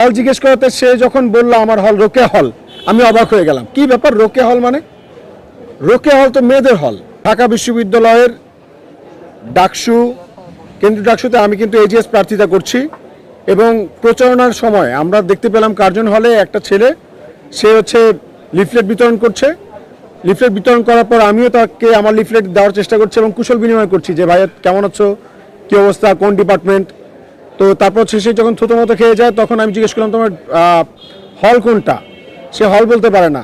হল জিজ্ঞেস করাতে সে যখন বলল, আমার হল রোকে হল, আমি অবাক হয়ে গেলাম। কি ব্যাপার রোকে হল মানে? রোকে হল তো মেয়েদের হল। ঢাকা বিশ্ববিদ্যালয়ের ডাকসু, কেন্দ্রীয় ডাকসুতে আমি কিন্তু এজিএস প্রার্থিতা করছি এবং প্রচারণার সময় আমরা দেখতে পেলাম কার্জন হলে একটা ছেলে, সে হচ্ছে লিফলেট বিতরণ করছে। লিফলেট বিতরণ করার পর আমিও তাকে আমার লিফলেট দেওয়ার চেষ্টা করছি এবং কুশল বিনিময় করছি যে, ভাইয়া, কেমন আছো? কী অবস্থা? কোন ডিপার্টমেন্ট? তো তারপর শেষে যখন থুতো মতো খেয়ে যায়, তখন আমি জিজ্ঞেস করলাম, তোমার হল কোনটা? সে হল বলতে পারে না।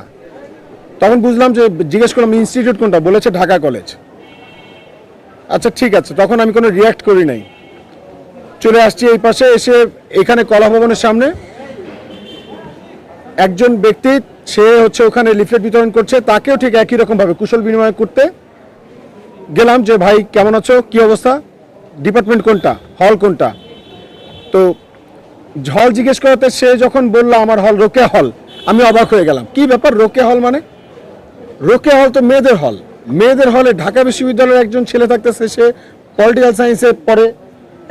তখন বুঝলাম যে জিজ্ঞেস করলাম, ইনস্টিটিউট কোনটা? বলেছে ঢাকা কলেজ। আচ্ছা ঠিক আছে। তখন আমি কোনো রিয়াক্ট করি নাই। চলে আসছি এই পাশে, এসে এখানে কলা ভবনের সামনে। একজন ব্যক্তি, সে হচ্ছে ওখানে লিফলেট বিতরণ করছে। তাকেও ঠিক একই রকমভাবে কুশল বিনিময় করতে গেলাম যে, ভাই, কেমন আছো? কি অবস্থা? ডিপার্টমেন্ট কোনটা? হল কোনটা? তো হল জিজ্ঞেস করাতে সে যখন বলল আমার হল রোকে হল, আমি অবাক হয়ে গেলাম। কি ব্যাপার রোকে হল মানে? রোকে হল তো মেয়েদের হল। মেয়েদের হলে ঢাকা বিশ্ববিদ্যালয়ের একজন ছেলে থাকতেছে, সে পলিটিক্যাল সায়েন্সে পড়ে।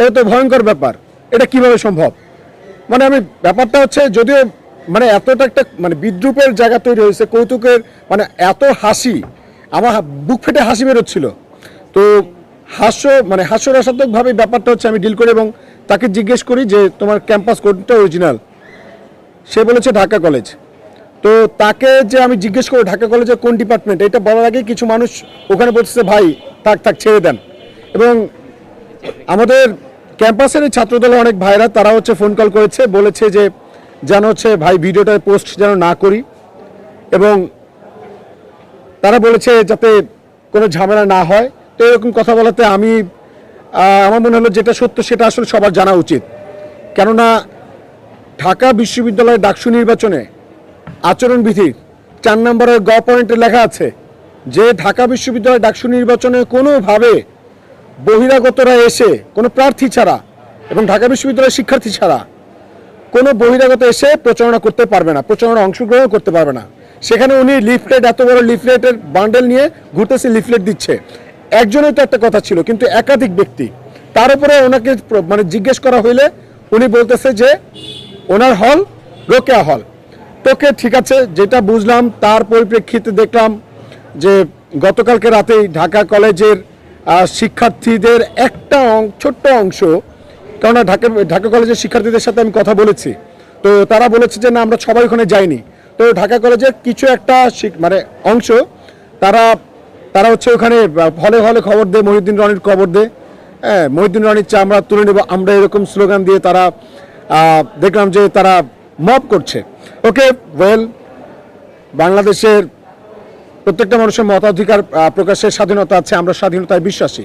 এটা তো ভয়ঙ্কর ব্যাপার। এটা কীভাবে সম্ভব? মানে আমি, ব্যাপারটা হচ্ছে যদিও মানে এতটা একটা মানে বিদ্রুপের জায়গা তৈরি হয়েছে, কৌতুকের মানে এত হাসি, আমার বুক ফেটে হাসি বেরোচ্ছিল। তো হাস্য মানে হাস্যরসাত্মকভাবে ব্যাপারটা হচ্ছে আমি ডিল করি এবং তাকে জিজ্ঞেস করি যে, তোমার ক্যাম্পাস কোডটা অরিজিনাল সে বলেছে, ঢাকা কলেজ তো তাকে যে আমি জিজ্ঞেস করি ঢাকা কলেজের কোন ডিপার্টমেন্ট এটা বলার আগে কিছু মানুষ ওখানে বলছে ভাই, থাক থাক, ছেড়ে দেন। এবং আমাদের ক্যাম্পাসের এই ছাত্রদলের অনেক ভাইরা, তারা হচ্ছে ফোন কল করেছে, বলেছে যে, যেন হচ্ছে ভাই, ভিডিওটা পোস্ট যেন না করি। এবং তারা বলেছে, যাতে কোনো ঝামেলা না হয়। তো এরকম কথা বলাতে আমি আমার মনে হলো যেটা সত্য সেটা আসলে সবার জানা উচিত। কেননা ঢাকা বিশ্ববিদ্যালয়ের ডাকসু নির্বাচনে আচরণবিধির চার নম্বরের গ পয়েন্টে লেখা আছে যে ঢাকা বিশ্ববিদ্যালয়ের ডাকসু নির্বাচনে কোনোভাবে বহিরাগতরা এসে কোনো প্রার্থী ছাড়া এবং ঢাকা বিশ্ববিদ্যালয়ের শিক্ষার্থী ছাড়া কোনো বহিরাগত এসে প্রচারণা করতে পারবে না প্রচারণা অংশগ্রহণ করতে পারবে না। সেখানে উনি লিফলেট, এত বড় লিফলেটের বান্ডেল নিয়ে ঘুরতেছে, লিফলেট দিচ্ছে। একজনের তো একটা কথা ছিল, কিন্তু একাধিক ব্যক্তি। তার উপরে ওনাকে মানে জিজ্ঞেস করা হইলে উনি বলতেছে যে, ওনার হল রোকেয়া হল। তোকে ঠিক আছে, যেটা বুঝলাম, তার পরিপ্রেক্ষিতে দেখলাম যে, গতকালকে রাতেই ঢাকা কলেজের শিক্ষার্থীদের একটা ছোট্ট অংশ, কেননা ঢাকা ঢাকা কলেজের শিক্ষার্থীদের সাথে আমি কথা বলেছি, তো তারা বলেছে যে, না, আমরা সবাই ওখানে যাইনি। তো ঢাকা কলেজের কিছু একটা মানে অংশ তারা তারা হচ্ছে ওখানে হলে হলে খবর দেয়, মহিউদ্দিন রনির খবর দেয়। হ্যাঁ মহিউদ্দিন রনির চা আমরা তুলে নেব, আমরা এরকম স্লোগান দিয়ে তারা দেখলাম যে তারা মব করছে। ওকে ওয়েল বাংলাদেশের প্রত্যেকটা মানুষের মতাধিকার প্রকাশের স্বাধীনতা আছে, আমরা স্বাধীনতায় বিশ্বাসী।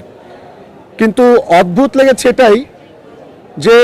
কিন্তু অদ্ভুত লেগেছে এটাই যে